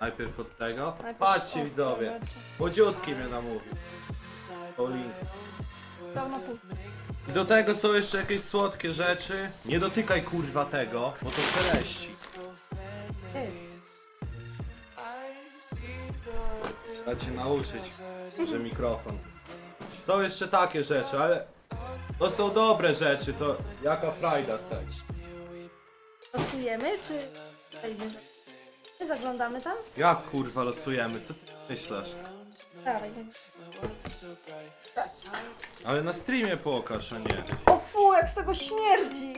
Najpierw od tego. Najpierw Patrzcie ostre widzowie. rzeczy. Młodziutki mnie namówił. Paulinka. Pełno pół. I do tego są jeszcze jakieś słodkie rzeczy. Nie dotykaj kurwa tego, bo to szeleści. Ty. Trzeba cię nauczyć, że mikrofon. Są jeszcze takie rzeczy, ale to są dobre rzeczy, to jaka frajda z tego. Losujemy, czy... Ej, Nie zaglądamy tam? Jak kurwa losujemy, co ty myślisz? Dawaj. Ale na streamie pokaż, a nie. O fu, jak z tego śmierdzi!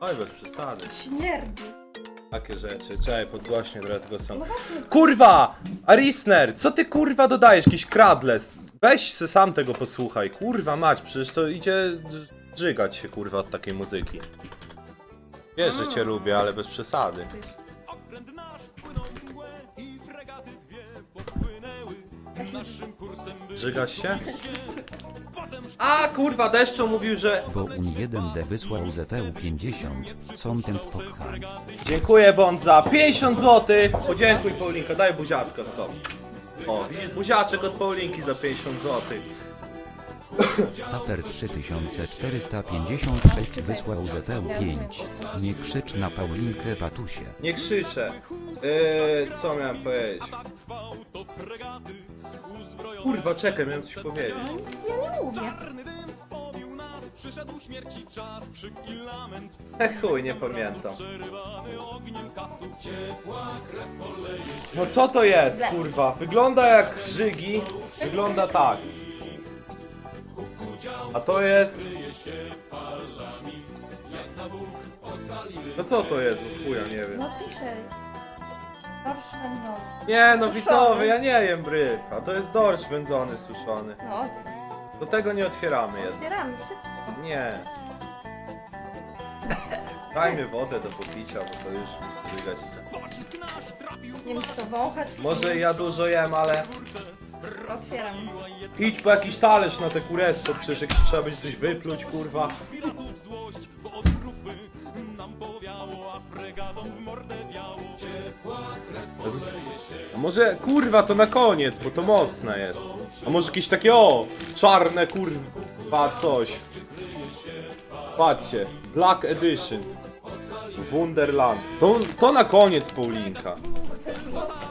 Oj, bez przesady. Śmierdzi. Takie rzeczy. Czekaj, podgłośnie trochę tego są. No właśnie, Kurwa! Arisner, co ty kurwa dodajesz? Jakiś kradles. Weź se sam tego posłuchaj. Kurwa mać, przecież to idzie żygać się kurwa od takiej muzyki. Wiesz, że cię lubię, ale bez przesady. Okręt nasz wpłynął w mgłę i fregaty dwie podpłynęły. Naszym kursem by Żygasz się? A kurwa, deszczu mówił, że... Bo Un1D wysłał ZTU 50, content pokhan. Dziękuję Bonza, 50 zł! Podziękuj Paulinka, daj buziaczkę tylko. O, buziaczek od Paulinki za 50 zł. Saper 3456 wysłał ZTU 5. Nie krzycz na Paulinkę Patusie. Nie krzyczę. Yy, co miałem powiedzieć? Kurwa, czekaj, miałem coś powiedzieć. no nic ja nie mówię. Czarny dym spowił nas, przyszedł śmierci czas, krzyk i lament. Chuj, nie pamiętam. No co to jest, kurwa? Wygląda jak żygi, wygląda tak. A to jest... No co to jest? No chuja, nie wiem. No pisze. Dorsz wędzony. Nie no Suszony. widzowie, ja nie jem ryb, a to jest dorsz wędzony, suszony. No, Do tego nie otwieramy jednak. otwieramy wszystko. Nie. Dajmy wodę do popicia, bo to już żygać chce. Nie wiem, czy to wąchać, czy Może ja dużo jem, ale... otwieram. Idź po jakiś talerz na te kurestwo, przecież trzeba będzie coś wypluć, kurwa. A może, kurwa, to na koniec, bo to mocne jest. A może jakieś takie, o, czarne, kurwa, coś. Patrzcie, Black Edition. Wunderland. To, to na koniec, Paulinka.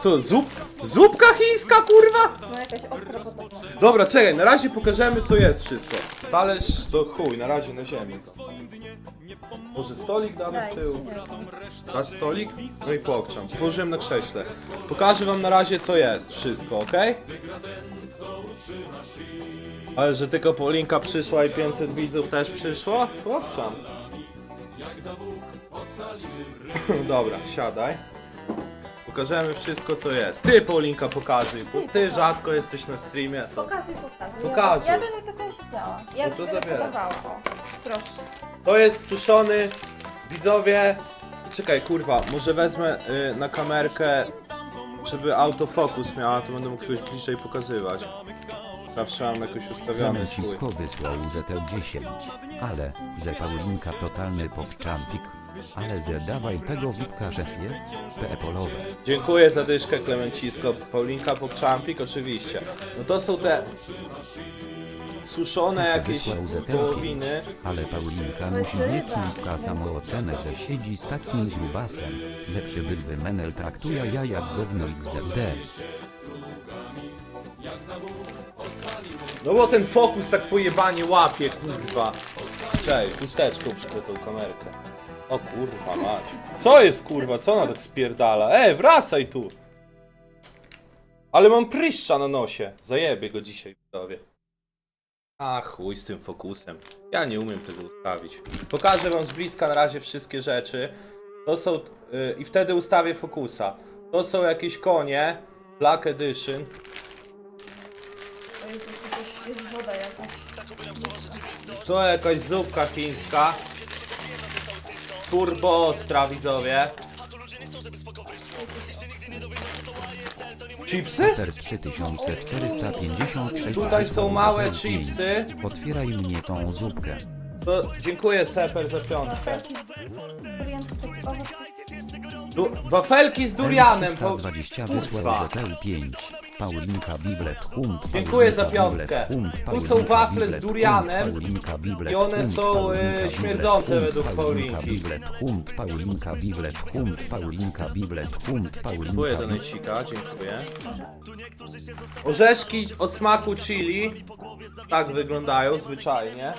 Co, zup, zupka chińska, kurwa? No jakaś ostra. Dobra, czekaj, na razie pokażemy, co jest wszystko. Talerz to chuj, na razie na ziemi. Może stolik damy z tyłu? Dasz stolik? No i pokrzam. Położyłem na krześle. Pokażę wam na razie co jest. Wszystko, ok? Ale że tylko Polinka przyszła i 500 widzów też przyszło? Pokrzam. Dobra, siadaj. Pokażemy wszystko co jest. Ty Polinka pokazuj, bo ty rzadko jesteś na streamie. To... Pokazuj, pokazuj. Pokazuj. Ja, ja będę tylko siedziała. Ja No to będę zabieraj. podawała. O, proszę. to jest suszony. Widzowie. Czekaj, kurwa, może wezmę y, na kamerkę, żeby autofokus miała, to będę mógł jakoś bliżej pokazywać. Zawsze mam jakoś ustawiony swój. Clementisko wysłał ZTU 10. Ale, ze Paulinka totalny podczampik. Ale zadawaj tego wipka szefie. PE polowe. Dziękuję za dyszkę Klemencisko. Paulinka Pokczampik oczywiście. No to są te suszone jakieś Wysłał. 5. Ale Paulinka musi mieć niska samoocenę, że siedzi z takim grubasem. Lepszy byłby menel traktuje ja jak gówno XDD. No bo ten fokus tak pojebanie łapie, kurwa. Cześć, chusteczką przykrył tą kamerkę. O kurwa mać. Co jest kurwa, co ona tak spierdala? E, wracaj tu! Ale mam pryszcza na nosie. Zajebie go dzisiaj, widzowie. A chuj z tym fokusem. Ja nie umiem tego ustawić. Pokażę wam z bliska na razie wszystkie rzeczy. To są... Yy, I wtedy ustawię fokusa. To są jakieś konie. Black Edition. To jakaś zupka chińska. Turbo ostra, widzowie. Chipsy? Per 3456 Tutaj są małe ZTU 5. chipsy. Otwieraj mnie tą zupkę. To dziękuję Seper za piątkę. Du wafelki z durianem. Po... 320 Kurwa. wysłał ZTU 5. Paulinka Biblet Hump. Dziękuję za Paulinka piątkę. Tu są Paulinka wafle z durianem Paulinka i one są, Paulinka e, Biblet śmierdzące według Paulinka Paulinki. Biblet Hump, Paulinka Biblet Hump, Paulinka Biblet Hump, Dziękuję Paulinka do Biblet Necika, dziękuję. Orzeszki o smaku chili. Tak wyglądają zwyczajnie.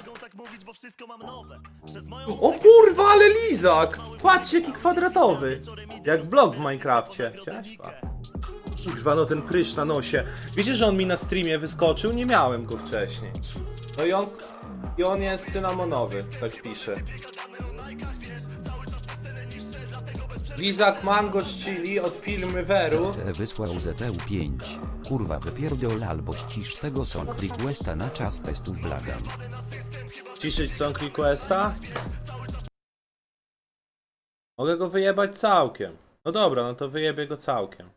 O kurwa, ale lizak! Patrzcie jaki kwadratowy! Jak blok w Minecrafcie. Chciałeś? Kurwa, no ten prysz na nosie. Wiecie, że on mi na streamie wyskoczył? Nie miałem go wcześniej. No i on... I on jest cynamonowy, tak pisze. Lizak mango z chili od firmy Veru. E, Wysłał ZTU 5. Kurwa wypierdol albo ścisz tego song requesta na czas testów blagam. Ciszyć song requesta? Mogę go wyjebać całkiem. No dobra, no to wyjebię go całkiem.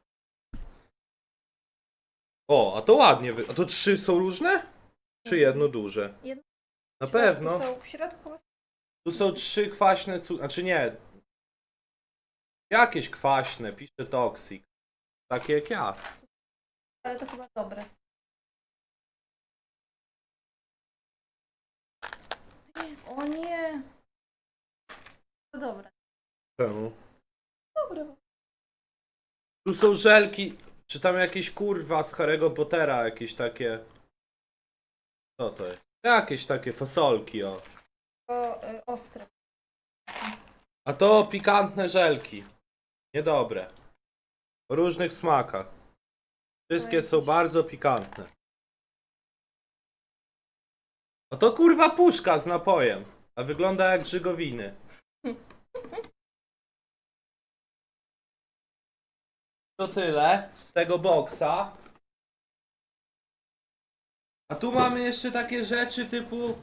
O, a to ładnie. Wy... A to trzy są różne? Czy jedno duże? Jedno- Na W środku pewno. Są, w środku chyba Tu są trzy kwaśne cu... Znaczy nie. Jakieś kwaśne, pisze toxic. Takie jak ja. ale to chyba dobre. O nie! To dobre. Czemu? Dobre. Tu są żelki. Czy tam jakieś kurwa z Harry'ego Pottera, jakieś takie. Co to jest? Jakieś takie fasolki, o. To y, ostre. A to pikantne żelki. Niedobre. O różnych smakach. Wszystkie są bardzo pikantne. A to kurwa puszka z napojem. A wygląda jak żygowiny. To tyle z tego boksa. A tu mamy jeszcze takie rzeczy typu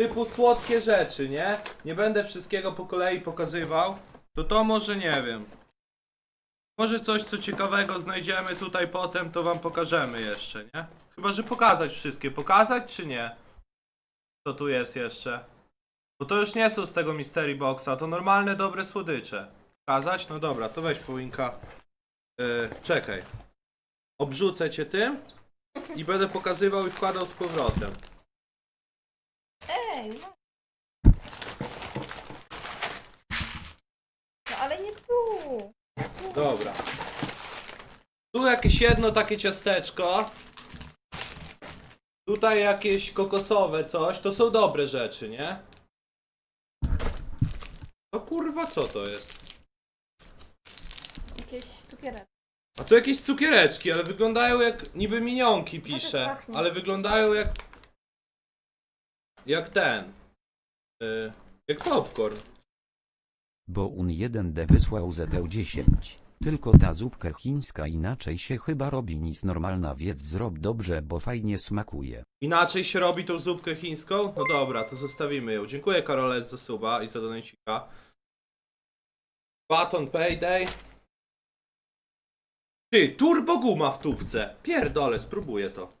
typu słodkie rzeczy, nie? Nie będę wszystkiego po kolei pokazywał. To to może nie wiem. Może coś co ciekawego znajdziemy tutaj potem, to wam pokażemy jeszcze, nie? Chyba, że pokazać wszystkie. Pokazać czy nie? Co tu jest jeszcze? Bo to już nie są z tego Mystery Boxa, to normalne, dobre słodycze. Pokazać? No dobra, to weź połinka. Yy, czekaj. Obrzucę cię tym i będę pokazywał i wkładał z powrotem. Ej! No. no ale nie tu! Dobra. Tu jakieś jedno takie ciasteczko. Tutaj jakieś kokosowe coś. To są dobre rzeczy, nie? No kurwa, co to jest? Cukierek. A tu jakieś cukiereczki, ale wyglądają jak niby minionki pisze. pachnie. Ale wyglądają jak... Jak ten. Y, jak popcorn. Bo un 1D wysłał ZTU 10. Tylko ta zupka chińska inaczej się chyba robi nic normalna wiedz zrob dobrze bo fajnie smakuje. Inaczej się robi tą zupkę chińską? No dobra, to zostawimy ją. Dziękuję Karoles za suba i za donacika. Baton Payday. Ty, turbo guma w tubce. Pierdolę, spróbuję to.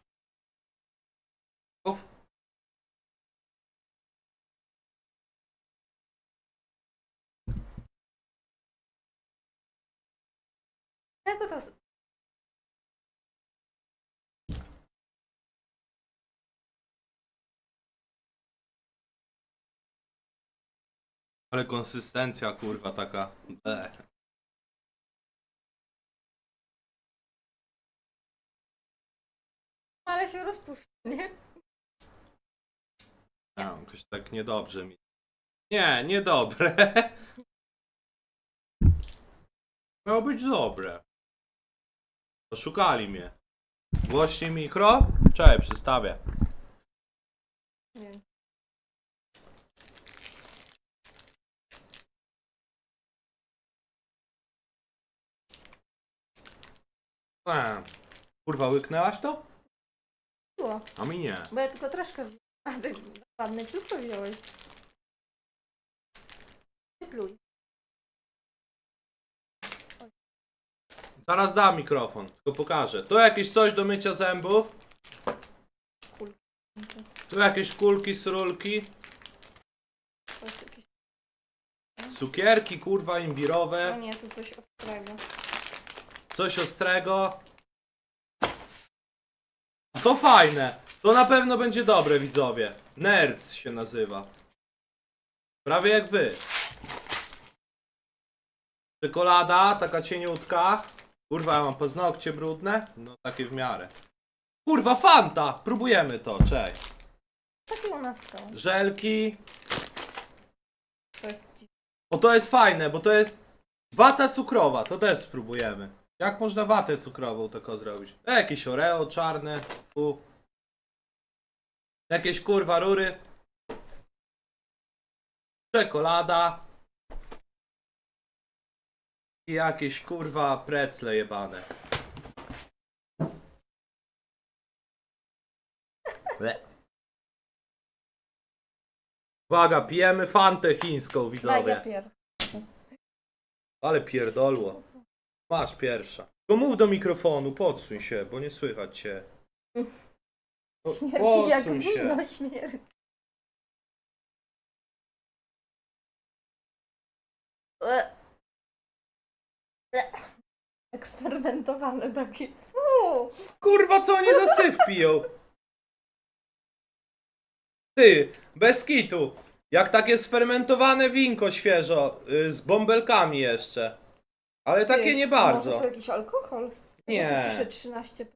Of. Czego to... Ale konsystencja kurwa taka. Bleh. Ale się rozpuszcza, nie? A, jakoś tak niedobrze mi. Nie, niedobre. Miało być dobre. Oszukali mnie. Głośniej mikro? Czekaj, przystawię. Nie. Eee, Kurwa, łyknęłaś to? Było. A mi nie. Bo ja tylko troszkę wziąłem. A ty ładnie wszystko wziąłeś. Nie pluj. Zaraz dam mikrofon, tylko pokażę. Tu jakieś coś do mycia zębów. Tu jakieś kulki, srulki. Cukierki, kurwa, imbirowe. nie, tu coś ostrego. Coś ostrego. To fajne. To na pewno będzie dobre, widzowie. Nerds się nazywa. Prawie jak wy. Czekolada, taka cieniutka. Kurwa, ja mam paznokcie brudne? No takie w miarę. Kurwa, Fanta! Próbujemy to, cześć. Takie u nas są. Żelki. To jest. O, to jest fajne, bo to jest wata cukrowa, to też spróbujemy. Jak można watę cukrową tylko zrobić? E, jakieś oreo czarne, fu. Jakieś kurwa rury. Czekolada. I jakieś kurwa precle jebane. Le. Uwaga, pijemy fantę chińską, Daj widzowie. pier. Ale pierdolło. Masz pierwsza. To mów do mikrofonu, podsuń się, bo nie słychać cię. O, Śmierdzi jak Podsuń się. wino. E. E. Eksperymentowane takie. Kurwa, co oni za syf piją? Ty, bez kitu. Jak takie sfermentowane winko świeżo, y, z bąbelkami jeszcze. Ale takie nie Może bardzo. to jakiś alkohol? Nie. Tu pisze 13.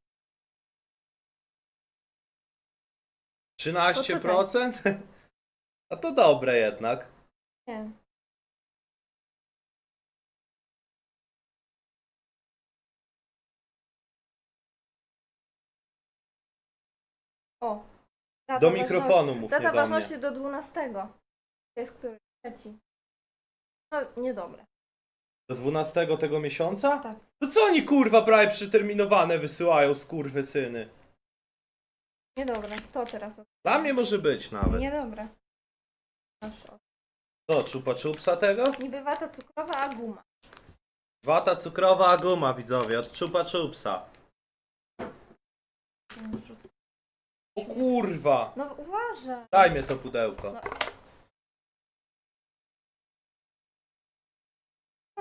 13%? A to dobre jednak. Nie. O. Data Do mikrofonu mów, nie Data do mnie. ważności do 12. To jest który? Trzeci. No, niedobre. Do 12 tego miesiąca? Tak. To co oni kurwa prawie przyterminowane wysyłają, skurwy syny? Niedobre. To teraz. Dla mnie może być nawet. Niedobre. Masz o. Co, czupa czupsa tego? Niby wata cukrowa, a guma. Wata cukrowa a guma, widzowie, od czupa czupsa. Rzucę. O kurwa! No uważaj. Daj mnie to pudełko. No.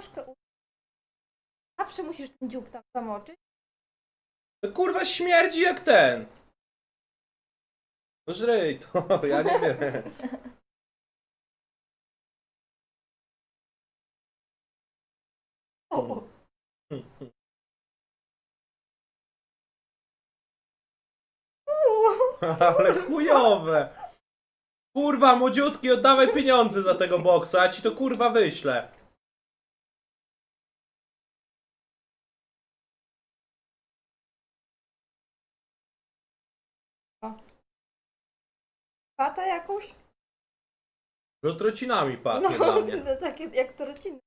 Troszkę u... Zawsze musisz ten dziób tam zamoczyć. To kurwa śmierdzi jak ten. No żryj to, ja nie wiem. O, Ale chujowe. Kurwa, młodziutki, oddawaj pieniądze za tego boksa, ja ci to kurwa wyślę. Pata jakąś? No trocinami pachnie No, dla mnie. no takie jak torciny.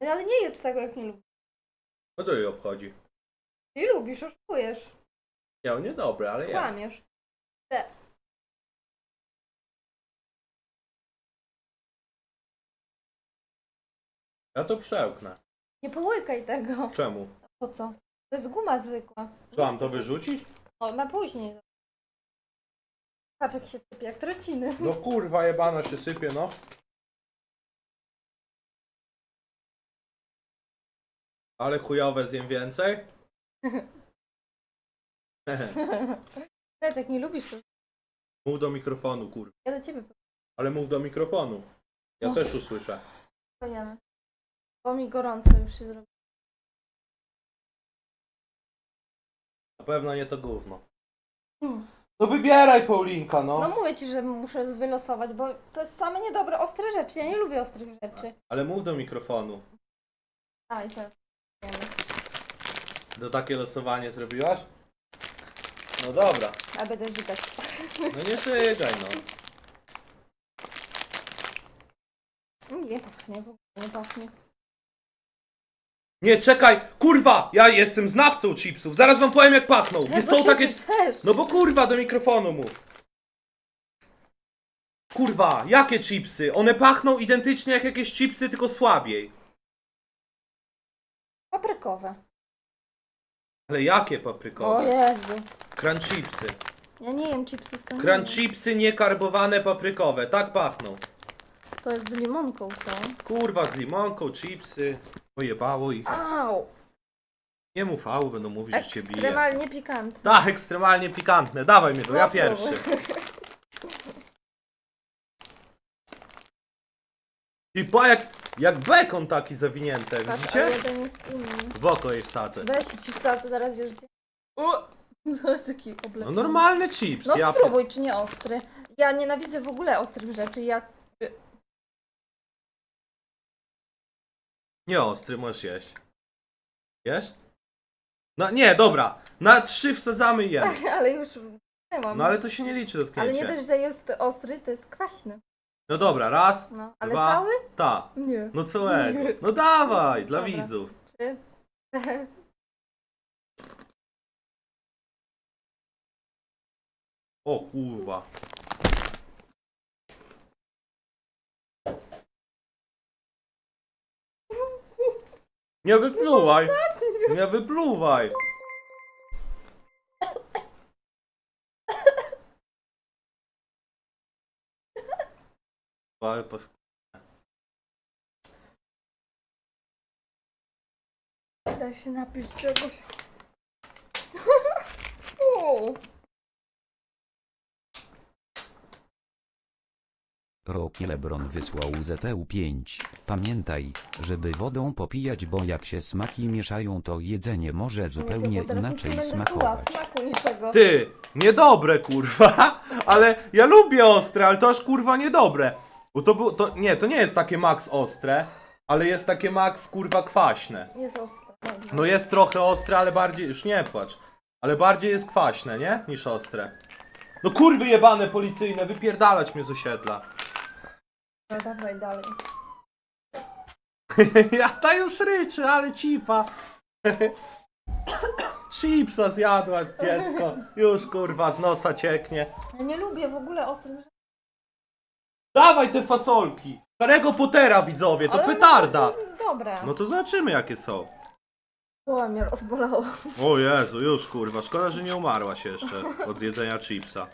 No, Ale nie jedz tego jak nie lubisz. No to jej obchodzi. Nie lubisz, oszukujesz. Nie, on niedobre, ale ja. Kłamiesz. Te. Ja to przełknę. Nie połykaj tego. Czemu? Po co? To jest guma zwykła. Co, mam to wyrzucić? O, na później. Patrz jak się sypie, jak trociny. No kurwa, jebana się sypie, no. Ale chujowe zjem więcej. Nawet jak nie lubisz, to mów do mikrofonu, kurwa. ja do ciebie Ale mów do mikrofonu. Ja No. też usłyszę. powiem. Bo mi gorąco już się zrobi. Na pewno nie to gówno. Hmm. No wybieraj, Paulinka, no. No mówię ci, że muszę wylosować, bo to jest same niedobre, ostre rzeczy. Ja nie lubię ostrych rzeczy. Ale mów do mikrofonu. A i teraz. wiemy. To takie losowanie zrobiłaś? No dobra. A będę żygać. No nie żygaj, no. Nie pachnie, w ogóle nie pachnie. Nie, czekaj! Kurwa! Ja jestem znawcą chipsów. Zaraz wam powiem jak pachną. Nie Czego są się takie... No bo kurwa, do mikrofonu mów. Kurwa, jakie chipsy? One pachną identycznie jak jakieś chipsy, tylko słabiej. Paprykowe. Ale jakie O paprykowe? Jezu. Ja nie jem chipsów, to nie Crunch wiem. chipsy niekarbowane paprykowe. Tak pachną. To jest z limonką, co? Kurwa, z limonką, chipsy. Pojebało ich. Au! Nie mów au, będą mówić, że cię bije. Ekstremalnie pikantne. Tak, ekstremalnie pikantne. Dawaj mnie to, ja No, pierwszy. I pa jak, jak bekon taki zawinięty, Patrz, widzicie? jeden jest inny. W oko jej wsadzę. Weź ci wsadzę, zaraz wiesz gdzie. Zobacz jaki No normalny chips. No ja spróbuj, czy nie ostry. Ja nienawidzę w ogóle ostrych rzeczy. Ja... Nie ostry, możesz jeść. Jesz? No nie, dobra. Na trzy wsadzamy i jem. Ale już nie mam. No ale to się nie liczy Ale dotknięcie. nie dość, że jest ostry, to jest kwaśny. No dobra, raz, No, ale Dwa. cały? ta. Nie. No całego. No dawaj, dla Dobra. widzów. Trzy. O kurwa. Nie wypluwaj! Nie wypluwaj! Ale pas- Daj się napić czegoś. Rocky Lebron wysłał ZTU5. Pamiętaj, żeby wodą popijać, bo jak się smaki mieszają, to jedzenie może zupełnie Bo teraz inaczej nic nie będę czuła smakować. smaku niczego. Ty, niedobre kurwa, ale ja lubię ostre, ale to aż kurwa niedobre. Bo to było, to nie, to nie jest takie max ostre, ale jest takie max kurwa kwaśne. Jest ostre. Dobra. No jest trochę ostre, ale bardziej, już nie płacz, ale bardziej jest kwaśne, nie? Niż ostre. No kurwy jebane policyjne, wypierdalać mnie z osiedla. No, dawaj dalej. ja ta już ryczy, ale cipa. Chipsa zjadła dziecko, już kurwa z nosa cieknie. Ja nie lubię w ogóle ostrych rzeczy. Dawaj te fasolki! Starego Pottera widzowie, to ale one petarda! są Dobre. No to zobaczymy jakie są. Głowa mnie rozbolało. O Jezu, już kurwa, szkoda, że nie umarłaś jeszcze od zjedzenia chipsa.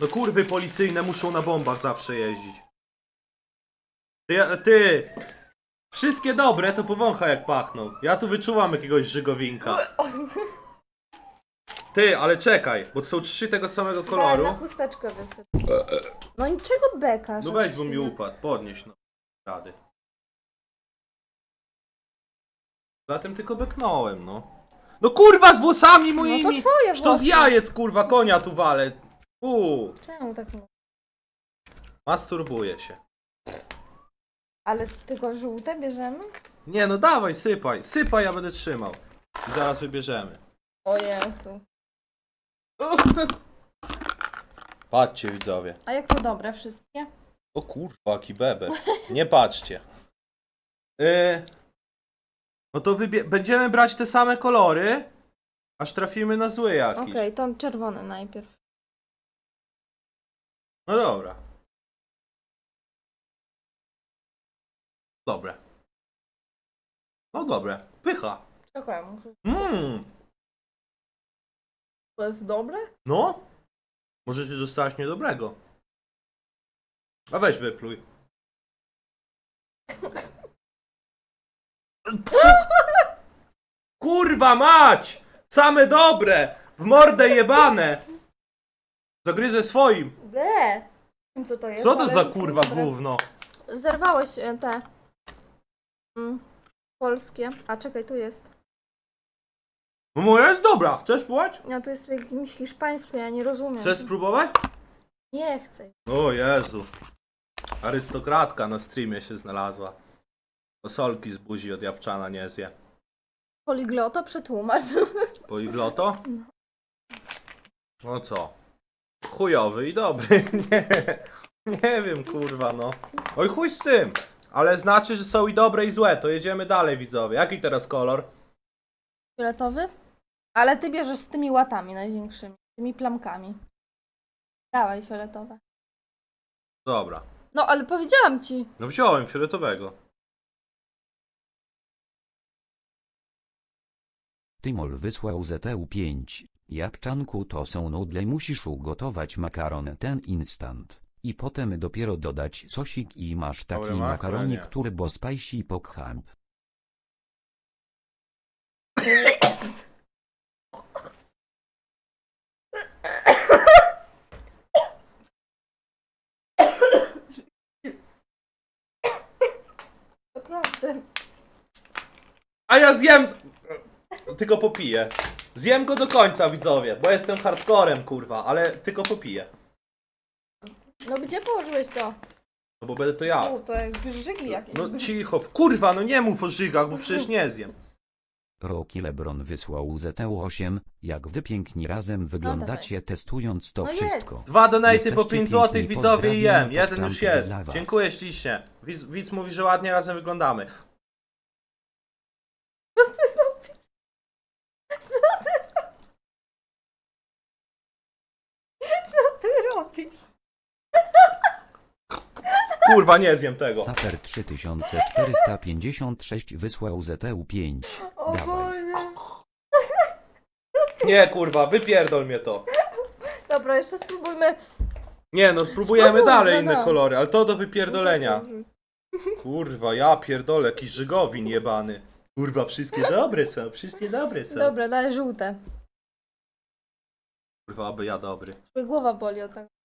No kurwy policyjne muszą na bombach zawsze jeździć. Ty, ty! Wszystkie dobre to powącha jak pachną. Ja tu wyczuwam jakiegoś żygowinka. Ty, ale czekaj, bo to są trzy tego samego koloru. na chusteczkę wysyp. No niczego beka. No weź, bo mi upadł, podnieś no. Rady. Zatem tylko beknąłem, no. No kurwa z włosami No moimi! to twoje Czy to z włosy. jajec kurwa konia tu walę? Uuu, Czemu tak mówisz? masturbuję się. Ale tylko żółte bierzemy? Nie no dawaj, sypaj, sypaj, ja będę trzymał. I zaraz wybierzemy. O Jezu. Patrzcie widzowie. A jak to dobre wszystkie? O kurwa, jaki bebe. Nie patrzcie. Yy, no to wybie- będziemy brać te same kolory, aż trafimy na zły jakiś. Okej, to czerwony najpierw. No dobra. Dobre. No dobre. Pycha. Czekaj, muszę... Mmm. To jest dobre? No. Może ty dostałeś niedobrego. A weź wypluj. Kurwa mać! Same dobre! W mordę jebane! Zagryzę swoim. Ble! Wiem co to jest. Co to ale za kurwa dobre. gówno? Zerwałeś e, te... Mm, polskie. A czekaj, tu jest. No moja jest dobra. Chcesz spróbować? Ja tu jest w jakimś hiszpańsku, ja nie rozumiem. Chcesz spróbować? Nie chcę. O Jezu. Arystokratka na streamie się znalazła. Osolki z buzi od Japczana nie zje. Poligloto przetłumacz. Poligloto? No co? Chujowy i dobry. Nie, nie wiem kurwa no. Oj chuj z tym. Ale znaczy, że są i dobre i złe. To jedziemy dalej widzowie. Jaki teraz kolor? Fioletowy? Ale ty bierzesz z tymi łatami największymi. Tymi plamkami. Dawaj fioletowe. Dobra. No ale powiedziałam ci. No wziąłem fioletowego. Tymol wysłał ZTU5. Japczanku to są nudle musisz ugotować makaron ten instant. I potem dopiero dodać sosik i masz taki Dobre makaronik turbo spicy pokham. Naprawdę. A ja zjem... Tylko popiję. Zjem go do końca, widzowie, bo jestem hardcorem, kurwa, ale tylko popiję. No gdzie położyłeś to? No bo będę to ja. U, to jak żygi jakieś. No cicho, kurwa, no nie mów o żygach, bo przecież nie zjem. Rocky Lebron wysłał ZT8, jak wy piękni razem wyglądacie testując to No jest. wszystko. Dwa donaty Jesteście po 5 piękni, zł, widzowie i jem. Jeden już jest. dla was. Dziękuję ślicznie. Widz, widz mówi, że ładnie razem wyglądamy. Co ty robisz? Kurwa, nie zjem tego. Saper 3456 wysłał ZTU5. O Dawaj. Boże. Nie, kurwa, wypierdol mnie to. Dobra, jeszcze spróbujmy. Nie, no spróbujemy Spróbuj, dalej no, inne no. kolory, ale to do wypierdolenia. Kurwa, ja pierdolę, jakiś żygowin jebany. Kurwa, wszystkie dobre są, wszystkie dobre są. Dobra, daj żółte. Kurwa, aby ja dobry. Głowa boli od tego.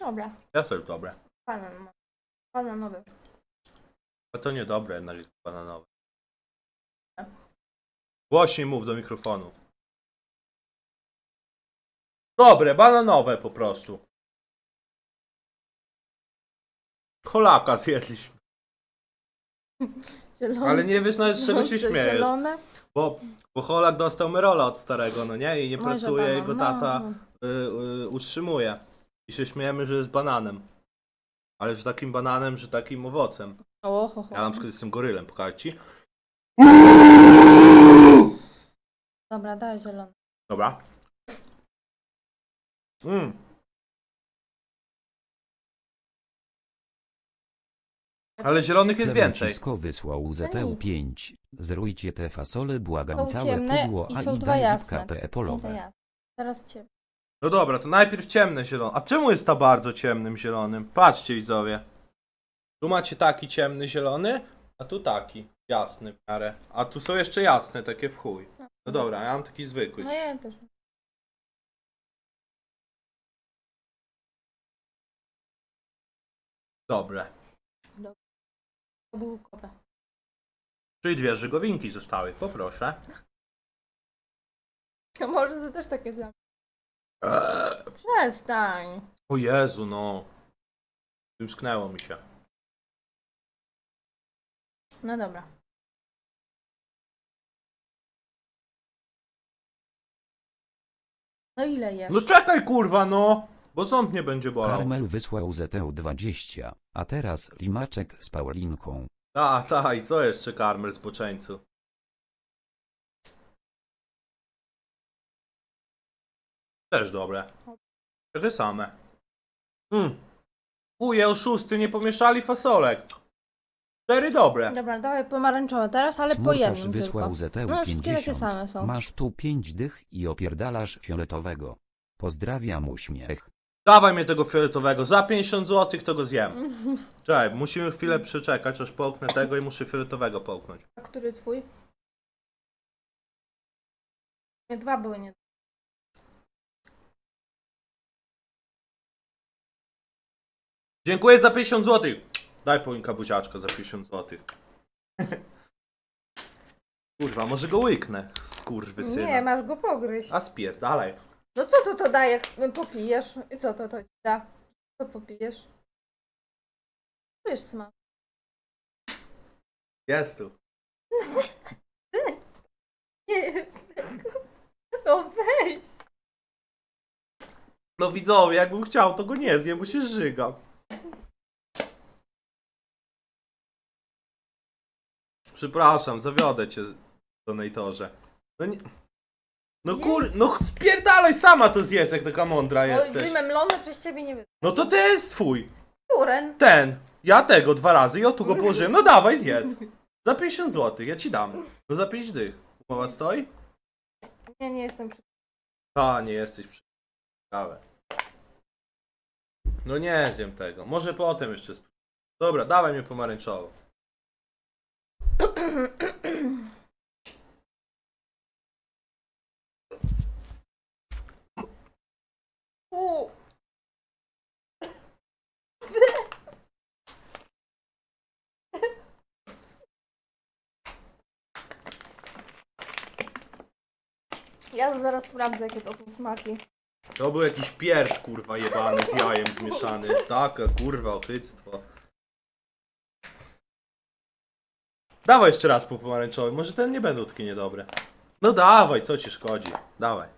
Dobra, Ja też dobre. banan. Bananowy. A to niedobre jednak jest bananowe. Głośniej mów do mikrofonu. Dobre, bananowe po prostu. Kolaka zjedliśmy. Zielone. Ale nie wiesz nawet z czego się śmiejesz. Zielone. Bo, bo Holak dostał Merola od starego, no nie? I nie Może pracuje, banan, jego no, tata y, y, utrzymuje. I się śmiejemy, że jest bananem. Ale że takim bananem, że takim owocem. O, ho, ho. Ja na przykład jestem gorylem, pokażę ci. Dobra, daj zielony. Dobra. Mm. Ale zielonych jest więcej. Chlebocisko wysłał ZTU5. Zrójcie te fasole, błagam Są całe ciemne pudło, i a są i dwa daj jasne. KPE Nie, to polowe. ja. Teraz cię. No dobra, to najpierw ciemne zielone. A czemu jest ta bardzo ciemnym zielonym? Patrzcie widzowie. Tu macie taki ciemny zielony, a tu taki jasny w miarę. A tu są jeszcze jasne, takie w chuj. No dobra, ja mam taki zwykły. No ja też. Dobre. Ogórkowe. Czyli dwie żygowinki zostały, poproszę. Może to też takie Przestań. O Jezu, no. Wymsknęło mi się. No dobra. No ile jesz? No czekaj kurwa, no! Bo ząb nie będzie bolał. Karmel wysłał ZTU20, a teraz limaczek z Paulinką. Ta, ta, i co jeszcze karmel z Też dobre. Takie same. Mm. Uje, oszusty, nie pomieszali fasolek. Cztery dobre. Dobra, dawaj pomarańczowe teraz, ale po jednym wysłał tylko. No, wszystkie takie ZTU50. same są. Masz tu 5 dych i opierdalasz fioletowego. Pozdrawiam uśmiech. Dawaj mnie tego fioletowego. Za 50 zł to go zjem. Czekaj, musimy chwilę przeczekać, aż połknę tego i muszę fioletowego połknąć. A który twój? Nie, dwa były nie. Dziękuję za 50 zł. Daj połynka buziaczka za 50 zł. Kurwa, może go łyknę, skurwysyna. Nie, masz go pogryźć. A spierdalaj. No co to to da, jak popijesz? I co to to ci da? Co popijesz? Wiesz, smak. Jest tu. Nie jest tego. No weź. No widzowie, jakbym chciał, to go nie zjem, bo się żygam. Przepraszam, zawiodę cię, donatorze. No nie... No kur... No spierdalaj, sama to zjedz, jak taka mądra No, jesteś. wymemlone przez ciebie nie wiem. No to to jest twój. Turen. Ten. Ja tego dwa razy i o tu go położyłem. No dawaj, zjedz. Za 50 zł, ja ci dam. No za 5 dych. Mowa stoi? Nie, nie jestem przy... A, nie jesteś przy... Ciekawe. No nie zjem tego. Może potem jeszcze sp... Dobra, dawaj mnie pomarańczowo. U. Ja zaraz sprawdzę, jakie to są smaki. To był jakiś pierd, kurwa, jebany z jajem zmieszany. Taka, kurwa, ochyctwo. Dawaj jeszcze raz po pomarańczowym. Może ten nie będą takie niedobre. No dawaj, co ci szkodzi? Dawaj.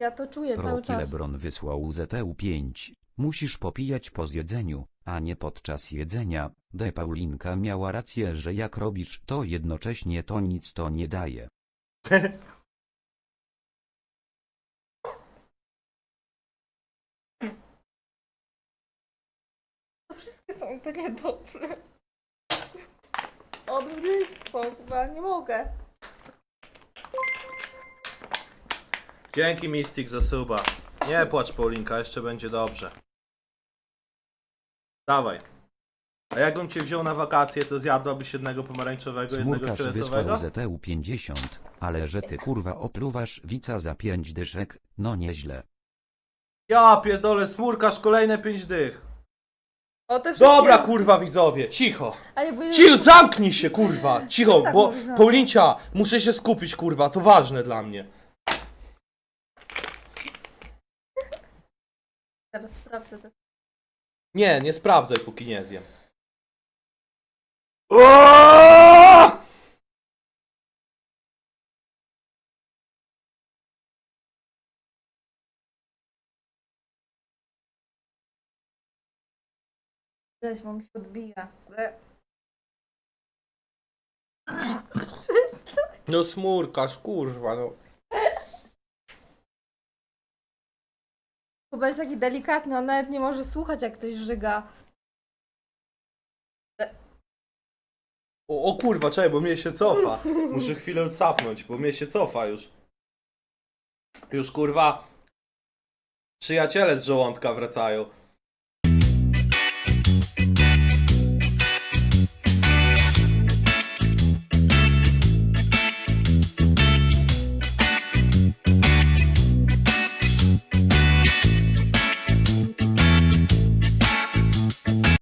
Ja to czuję cały Rocky czas. Lebron wysłał ZTU5. Musisz popijać po zjedzeniu, a nie podczas jedzenia. De Paulinka miała rację, że jak robisz to jednocześnie to nic to nie daje. To wszystkie są takie dobre. Odwróćstwo, chyba nie mogę. Dzięki Mystic za suba. Nie płacz Paulinka, jeszcze będzie dobrze. Dawaj. A jakbym cię wziął na wakacje, to zjadłabyś jednego pomarańczowego, jednego Smurkarz fioletowego? wysłał ZTU50, ale że ty kurwa opluwasz wica za pięć dyszek, no nieźle. Ja pierdolę, smurkasz kolejne pięć dych. O, te wszystkie... Dobra, kurwa widzowie, cicho. Ale bo... Cicho, zamknij się, kurwa! Cicho, Tak bo mówisz, no. Paulincia, muszę się skupić, kurwa, to ważne dla mnie. Zaraz sprawdzę te... Nie, nie sprawdzaj, póki nie zjem. Weź, mi się odbija. Przestań. No smurkasz, kurwa, no. Chyba jest taki delikatny, on nawet nie może słuchać, jak ktoś żyga. O, o kurwa, czekaj, bo mnie się cofa. Muszę chwilę sapnąć, bo mnie się cofa już. Już kurwa. Przyjaciele z żołądka wracają.